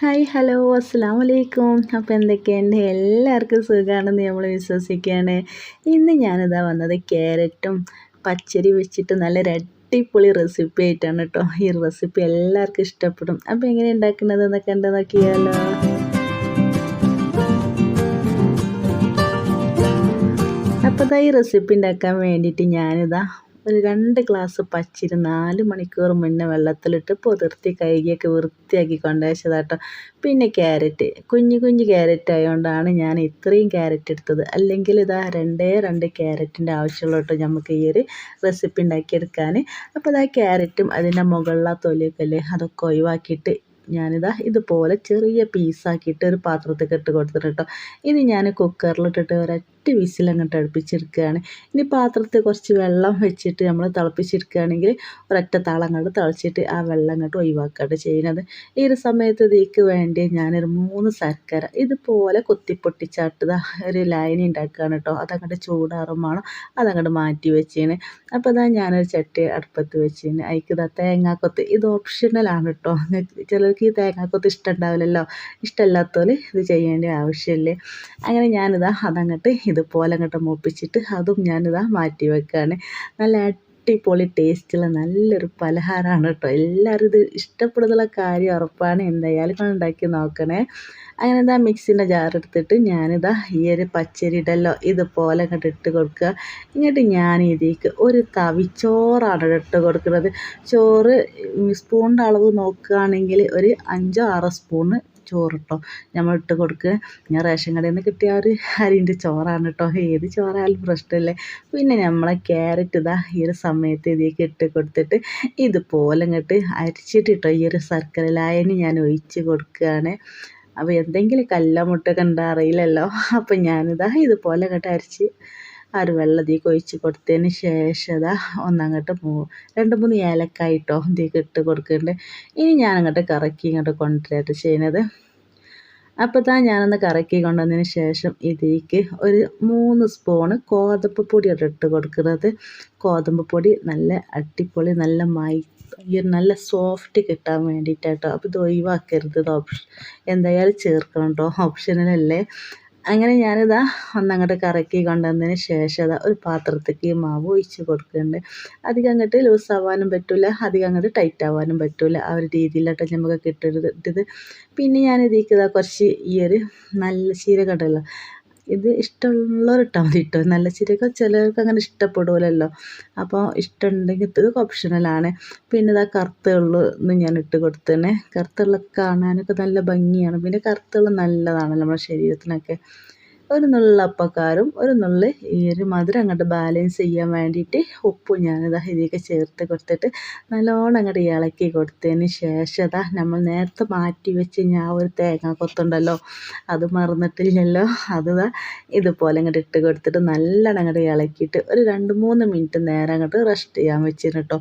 Hi hello അസ്സാം വലൈക്കും അപ്പോൾ എന്തൊക്കെയുണ്ട്? എല്ലാവർക്കും സുഖമാണെന്ന് നമ്മൾ വിശ്വസിക്കുകയാണ്. ഇന്ന് ഞാനിതാ വന്നത് ക്യാരറ്റും പച്ചരി വെച്ചിട്ട് നല്ല അടിപൊളി റെസിപ്പി ആയിട്ടാണ് കേട്ടോ ഈ റെസിപ്പി എല്ലാവർക്കും ഇഷ്ടപ്പെടും. അപ്പോൾ എങ്ങനെ ഉണ്ടാക്കുന്നത് എന്നൊക്കെ ഉണ്ട് നോക്കിയാലോ. അപ്പോൾ ഈ റെസിപ്പി ഉണ്ടാക്കാൻ വേണ്ടിയിട്ട് ഞാനിതാ ഒരു രണ്ട് ഗ്ലാസ് പച്ചിരി നാല് മണിക്കൂർ മുന്നേ വെള്ളത്തിലിട്ട് പുതിർത്തി കഴുകിയൊക്കെ വൃത്തിയാക്കി കൊണ്ടുവച്ചതാട്ടോ. പിന്നെ ക്യാരറ്റ്. കുഞ്ഞു കുഞ്ഞു ക്യാരറ്റ് ആയതുകൊണ്ടാണ് ഞാൻ ഇത്രയും ക്യാരറ്റ് എടുത്തത്. അല്ലെങ്കിൽ ഇതാ രണ്ടേ രണ്ട് ക്യാരറ്റിന്റെ ആവശ്യമുള്ളൂ നമുക്ക് ഈ ഒരു റെസിപ്പി ഉണ്ടാക്കിയെടുക്കാൻ. അപ്പോൾ ഇതാ ക്യാരറ്റും അതിന്റെ മുകളിലെ തൊലിയൊക്കെ അല്ലേ അതൊക്കെ ഒഴിവാക്കിയിട്ട് ഞാനിതാ ഇതുപോലെ ചെറിയ പീസാക്കിയിട്ട് ഒരു പാത്രത്തിൽ ഇട്ട് കൊടുത്തിട്ട് കേട്ടോ ഇത് ഞാൻ കുക്കറിലിട്ടിട്ട് ഒരൊറ്റ വിസിൽ അങ്ങോട്ട് അടുപ്പിച്ചെടുക്കുകയാണ്. ഇനി പാത്രത്തിൽ കുറച്ച് വെള്ളം വെച്ചിട്ട് നമ്മൾ തിളപ്പിച്ചെടുക്കുകയാണെങ്കിൽ ഒരൊറ്റ താളം അങ്ങോട്ട് തിളച്ചിട്ട് ആ വെള്ളം അങ്ങോട്ട് ഒഴിവാക്കുകയാണ് ചെയ്യുന്നത്. ഈ ഒരു സമയത്ത് ഇതിക്ക് വേണ്ടി ഞാനൊരു മൂന്ന് ശർക്കര ഇതുപോലെ കുത്തിപ്പൊട്ടിച്ചാട്ടത് ഒരു ലൈൻ ഉണ്ടാക്കുകയാണ് കേട്ടോ. അതങ്ങോട്ട് ചൂടാറും വേണം. അതങ്ങോട്ട് മാറ്റി വെച്ചേന്. അപ്പോൾ അതാ ഞാനൊരു ചട്ടി അടുപ്പത്ത് വെച്ചേന്. അതിക്ക് ഇതാ തേങ്ങാക്കൊത്ത് ഇത് ഓപ്ഷണലാണ് കേട്ടോ. ചിലർക്ക് ഈ തേങ്ങാക്കൊത്ത് ഇഷ്ടം ഉണ്ടാവില്ലല്ലോ. ഇഷ്ടമല്ലാത്തവർ ഇത് ചെയ്യേണ്ട ആവശ്യമില്ലേ അങ്ങനെ ഞാനിതാ അതങ്ങോട്ട് ഇതുപോലെ അങ്ങോട്ട് മൂപ്പിച്ചിട്ട് അതും ഞാനിതാ മാറ്റി വെക്കുകയാണ് നല്ല അടിപൊളി ടേസ്റ്റുള്ള നല്ലൊരു പലഹാരമാണ് കേട്ടോ. എല്ലാവരും ഇത് ഇഷ്ടപ്പെടുന്നുള്ള കാര്യം ഉറപ്പാണ്. എന്തായാലും ഉണ്ടാക്കി നോക്കണേ. അങ്ങനെ എന്താ മിക്സിന്റെ ജാറെടുത്തിട്ട് ഞാനിതാ ഈ ഒരു പച്ചരി ഇടല്ലോ ഇതുപോലെ അങ്ങോട്ട് ഇട്ട് കൊടുക്കുക എന്നിട്ട് ഞാൻ ഇതിലേക്ക് ഒരു തവിച്ചോറാണ് ഇട്ട് കൊടുക്കുന്നത്. ചോറ് സ്പൂണിന്റെ അളവ് നോക്കുകയാണെങ്കിൽ ഒരു അഞ്ചോ ആറോ സ്പൂണ് ചോറ് കേട്ടോ നമ്മൾ ഇട്ട് കൊടുക്കുക ഞാൻ റേഷൻ കടയിൽ നിന്ന് കിട്ടിയ ഒരു അരിന്റെ ചോറാണ് കേട്ടോ ഏത് ചോറായാലും പ്രശ്നമില്ലേ. പിന്നെ നമ്മളെ ക്യാരറ്റ് ഇതാ ഈ ഒരു സമയത്ത് ഇതിലേക്ക് ഇട്ട് കൊടുത്തിട്ട് ഇതുപോലെ ഇങ്ങോട്ട് അരിച്ചിട്ട് ഈ ഒരു ശർക്കര ലായനി ഞാൻ ഒഴിച്ച് കൊടുക്കുകയാണ്. അപ്പോൾ എന്തെങ്കിലും കല്ലമുട്ടൊക്കെ ഉണ്ടാ അറിയില്ലല്ലോ. അപ്പം ഞാനിതാ ഇതുപോലെ ഇങ്ങോട്ട് അരിച്ച് ആ ഒരു വെള്ളം ഇതിലേക്ക് കൊടുത്തതിന് ശേഷം ഇതാ ഒന്നങ്ങോട്ട് മൂ രണ്ട് മൂന്ന് ഏലക്കായിട്ടോ ഇതിലേക്ക് ഇട്ട് കൊടുക്കുന്നുണ്ട് ഇനി ഞാൻ അങ്ങോട്ട് കറക്കി ഇങ്ങോട്ട് കൊണ്ടുവരാട്ട് ചെയ്യുന്നത് അപ്പോൾ താ ഞാനൊന്ന് കറക്കി കൊണ്ടുവന്നതിന് ശേഷം ഇതിലേക്ക് ഒരു മൂന്ന് സ്പൂണ് ഗോതമ്പ് പൊടിയാണ് ഇട്ട് കൊടുക്കുന്നത് ഗോതമ്പ് പൊടി നല്ല അടിപൊളി നല്ല മൈ നല്ല സോഫ്റ്റ് കിട്ടാൻ വേണ്ടിയിട്ടാട്ടോ. അപ്പോൾ ഇത് ഒഴിവാക്കരുത് ഇത് ഓപ്ഷൻ എന്തായാലും ചേർക്കണം കേട്ടോ ഓപ്ഷനലല്ലേ അങ്ങനെ ഞാനിതാ ഒന്നങ്ങോട്ട് കറക്കി കൊണ്ടുവന്നതിന് ശേഷം അതാ ഒരു പാത്രത്തേക്ക് മാവ് ഒഴിച്ച് കൊടുക്കുന്നുണ്ട്. അധികം അങ്ങോട്ട് ലൂസ് ആവാനും പറ്റില്ല അധികം അങ്ങോട്ട് ടൈറ്റ് ആവാനും പറ്റില്ല ആ ഒരു രീതിയിലാട്ടോ നമുക്ക് കിട്ടരുത് പിന്നെ ഞാൻ ഇതാ കുറച്ച് ഈ ഒരു നല്ല ചീരകം ഉണ്ടല്ലോ ഇത് ഇഷ്ടമുള്ളവർ ഇട്ടാൽ മതി കേട്ടോ നല്ല ചിരിയൊക്കെ ചിലർക്ക് അങ്ങനെ ഇഷ്ടപ്പെടില്ലല്ലോ അപ്പോൾ ഇഷ്ടമുണ്ടെങ്കിൽ ഇത് ഓപ്ഷണലാണ് പിന്നെ ഇതാ കറുത്തുള്ളു ഞാൻ ഇട്ട് കൊടുത്തേനെ കറുത്തുള്ള കാണാനൊക്കെ നല്ല ഭംഗിയാണ്. പിന്നെ കറുത്തുള്ള നല്ലതാണല്ലോ നമ്മുടെ ശരീരത്തിനൊക്കെ. ഒരു നുള്ള അപ്പക്കാരും ഒരു നുള്ള ഈ ഒരു മധുരം അങ്ങോട്ട് ബാലൻസ് ചെയ്യാൻ വേണ്ടിയിട്ട് ഉപ്പും ഞാനിതാ ഇതിലേക്ക് ചേർത്ത് കൊടുത്തിട്ട് നല്ലോണം അങ്ങോട്ട് ഇളക്കി കൊടുത്തതിന് ശേഷം അതാ നമ്മൾ നേരത്തെ മാറ്റി വെച്ച് ഞാൻ ഒരു തേങ്ങ കൊത്തുണ്ടല്ലോ അത് മറന്നിട്ടില്ലല്ലോ. അത് ഇതുപോലെ അങ്ങോട്ട് ഇട്ട് കൊടുത്തിട്ട് നല്ലോണം അങ്ങോട്ട് ഇളക്കിയിട്ട് ഒരു രണ്ട് മൂന്ന് മിനിറ്റ് നേരം അങ്ങോട്ട് റെസ്റ്റ് ചെയ്യാൻ വെച്ചിരുന്നു കേട്ടോ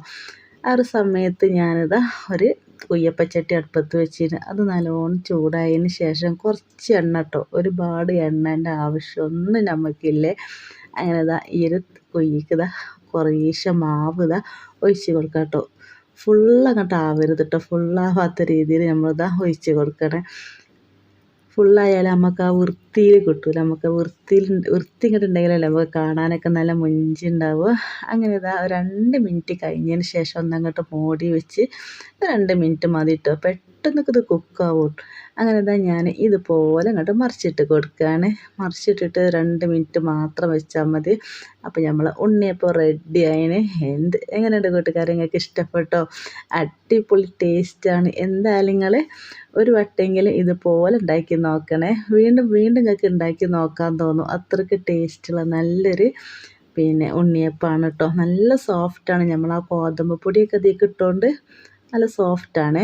ആ ഒരു സമയത്ത് ഞാനിതാ ഒരു കുയ്യപ്പച്ചട്ടി അടുപ്പത്ത് വെച്ചിരുന്നു അത് നല്ലോണം ചൂടായതിന് ശേഷം കുറച്ച് എണ്ണ കേട്ടോ ഒരുപാട് എണ്ണേന്റെ ആവശ്യമൊന്നും നമുക്കില്ലേ അങ്ങനെ ഇതാ ഈ ഒരു കുയ്യക്ക് ഇതാ കുറേശ്ശെ മാവ് ഇതാ ഒഴിച്ച് കൊടുക്കാം കേട്ടോ ഫുള്ളങ്ങോട്ട് ആവരുത് കേട്ടോ ഫുള്ളാവാത്ത രീതിയിൽ നമ്മളിതാ ഒഴിച്ച് കൊടുക്കണേ. ഫുള്ളായാലും നമുക്ക് ആ വൃത്തിയിൽ കിട്ടൂല. നമുക്ക് വൃത്തിയിൽ വൃത്തി ഇങ്ങോട്ടുണ്ടെങ്കിലല്ലേ നമുക്ക് കാണാനൊക്കെ നല്ല ഉണ്ടാവുക അങ്ങനെ ഇതാ രണ്ട് മിനിറ്റ് കഴിഞ്ഞതിന് ശേഷം ഒന്നങ്ങോട്ട് മൂടി വെച്ച് രണ്ട് മിനിറ്റ് മതി കേട്ടോ പെട്ടെന്നൊക്കെ ഇത് കുക്കാവും അങ്ങനെ ഇതാ ഞാൻ ഇതുപോലെ അങ്ങോട്ട് മറിച്ചിട്ട് കൊടുക്കുകയാണ് മറിച്ചിട്ടിട്ട് രണ്ട് മിനിറ്റ് മാത്രം വെച്ചാൽ മതി. അപ്പോൾ നമ്മൾ ഉണ്ണിയപ്പം റെഡി ആയിന്. എന്ത് എങ്ങനെയുണ്ട് കൂട്ടുകാരെ? നിങ്ങൾക്ക് ഇഷ്ടപ്പെട്ടോ? അടിപൊളി ടേസ്റ്റാണ് എന്തായാലും നിങ്ങൾ ഒരു വട്ടെങ്കിലും ഇതുപോലെ ഉണ്ടാക്കി നോക്കണേ. വീണ്ടും വീണ്ടും നിങ്ങൾക്ക് ഉണ്ടാക്കി നോക്കാൻ തോന്നും. അത്രയ്ക്ക് ടേസ്റ്റുള്ള നല്ലൊരു പിന്നെ ഉണ്ണിയപ്പമാണ് കേട്ടോ നല്ല സോഫ്റ്റാണ് നമ്മൾ ആ ഗോതമ്പ് പൊടിയൊക്കെ അതിലേക്ക് ഇട്ടുകൊണ്ട് നല്ല സോഫ്റ്റാണ്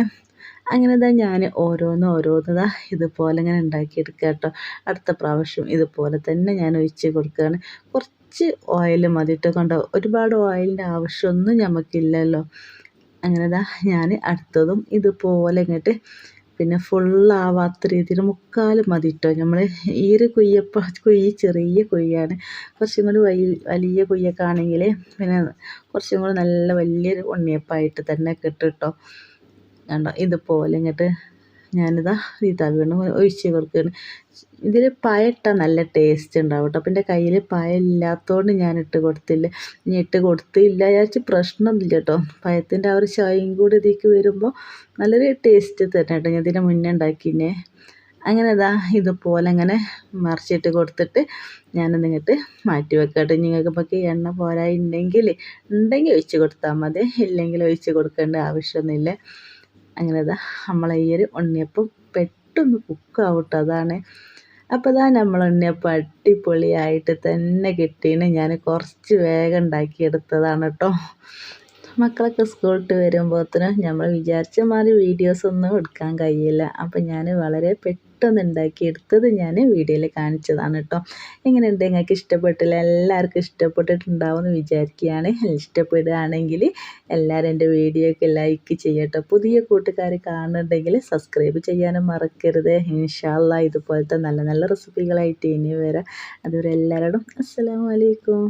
അങ്ങനെ തന്നെ ഞാൻ ഓരോന്ന് ഓരോന്ന് ഇതുപോലെ ഇങ്ങനെ ഉണ്ടാക്കിയെടുക്കുക കേട്ടോ അടുത്ത പ്രാവശ്യം ഇതുപോലെ തന്നെ ഞാൻ ഒഴിച്ച് കൊടുക്കുകയാണ് കുറച്ച് ഓയിൽ മതിയിട്ട് കണ്ടോ? ഒരുപാട് ഓയിലിന്റെ ആവശ്യമൊന്നും നമുക്കില്ലല്ലോ അങ്ങനെ ദാ ഞാൻ അടുത്തതും ഇതുപോലെ ഇങ്ങോട്ട് പിന്നെ ഫുള്ളാവാത്ത രീതിയിൽ മുക്കാൽ മതി കേട്ടോ നമ്മൾ ഈ ഒരു കുയ്യപ്പ കുയ്യ് ചെറിയ കുയ്യാണ് കുറച്ചും കൂടി വലിയ കുയ്യൊക്കെ ആണെങ്കിൽ പിന്നെ കുറച്ചും കൂടി നല്ല വലിയൊരു ഉണ്ണിയപ്പമായിട്ട് തന്നെ കിട്ടും കേട്ടോ കണ്ടോ ഇതുപോലെ ഇങ്ങോട്ട് ഞാനിതാ ഈ തവിണ് ഒഴിച്ച് കൊടുക്കുകയാണ്. ഇതിൽ പയട്ട നല്ല ടേസ്റ്റ് ഉണ്ടാവും കേട്ടോ അപ്പം എന്റെ കയ്യിൽ പയ ഇല്ലാത്തതുകൊണ്ട് ഞാൻ ഇട്ട് കൊടുത്തില്ല. ഇനി ഇട്ട് കൊടുത്തില്ല വിചാരിച്ച് പ്രശ്നമൊന്നുമില്ല കേട്ടോ പയത്തിന്റെ ആ ഒരു ചായയും കൂടി ഇതിലേക്ക് വരുമ്പോൾ നല്ലൊരു ടേസ്റ്റ് തന്നെ കേട്ടോ ഞാൻ ഇതിനെ മുന്നേ ഉണ്ടാക്കിനെ അങ്ങനെ ഇതാ ഇതുപോലെ അങ്ങനെ മറിച്ചിട്ട് കൊടുത്തിട്ട് ഞാനൊന്നിങ്ങോട്ട് മാറ്റി വെക്കട്ടെ നിങ്ങൾക്ക് എണ്ണ ഉണ്ടെങ്കിൽ ഉണ്ടെങ്കിൽ ഒഴിച്ച് കൊടുത്താൽ മതി. ഇല്ലെങ്കിൽ ഒഴിച്ച് കൊടുക്കേണ്ട ആവശ്യമൊന്നുമില്ല. അങ്ങനെ ഇതാ നമ്മളെ ഈ ഒരു ഉണ്ണിയപ്പം പെട്ടെന്ന് കുക്കാവട്ടെ അതാണ്. അപ്പോൾ ഇതാ നമ്മൾ ഉണ്ണിയപ്പം അടിപൊളിയായിട്ട് തന്നെ കിട്ടിയതിന് ഞാൻ കുറച്ച് വേഗം ഉണ്ടാക്കിയെടുത്തതാണ് കേട്ടോ മക്കളൊക്കെ സ്കൂളിട്ട് വരുമ്പോഴത്തേനും നമ്മൾ വിചാരിച്ച മാതിരി വീഡിയോസൊന്നും എടുക്കാൻ കഴിയില്ല. അപ്പം ഞാൻ വളരെ പെട്ടെന്ന് ഉണ്ടാക്കി എടുത്തത് ഞാൻ വീഡിയോയിൽ കാണിച്ചതാണ് കേട്ടോ എങ്ങനെയുണ്ട്? നിങ്ങൾക്ക് ഇഷ്ടപ്പെട്ടില്ല? എല്ലാവർക്കും ഇഷ്ടപ്പെട്ടിട്ടുണ്ടാവുമെന്ന് വിചാരിക്കുകയാണ്. ഇഷ്ടപ്പെടുകയാണെങ്കിൽ എല്ലാവരും എന്റെ വീഡിയോയ്ക്ക് ലൈക്ക് ചെയ്യട്ടോ. പുതിയ കൂട്ടുകാർ കാണുന്നുണ്ടെങ്കിൽ സബ്സ്ക്രൈബ് ചെയ്യാനും മറക്കരുത്. ഇൻഷാല്ല ഇതുപോലത്തെ നല്ല നല്ല റെസിപ്പികളായിട്ട് ഇനി വരാം. അതുവരെ എല്ലാവരോടും അസ്സലാമലൈക്കും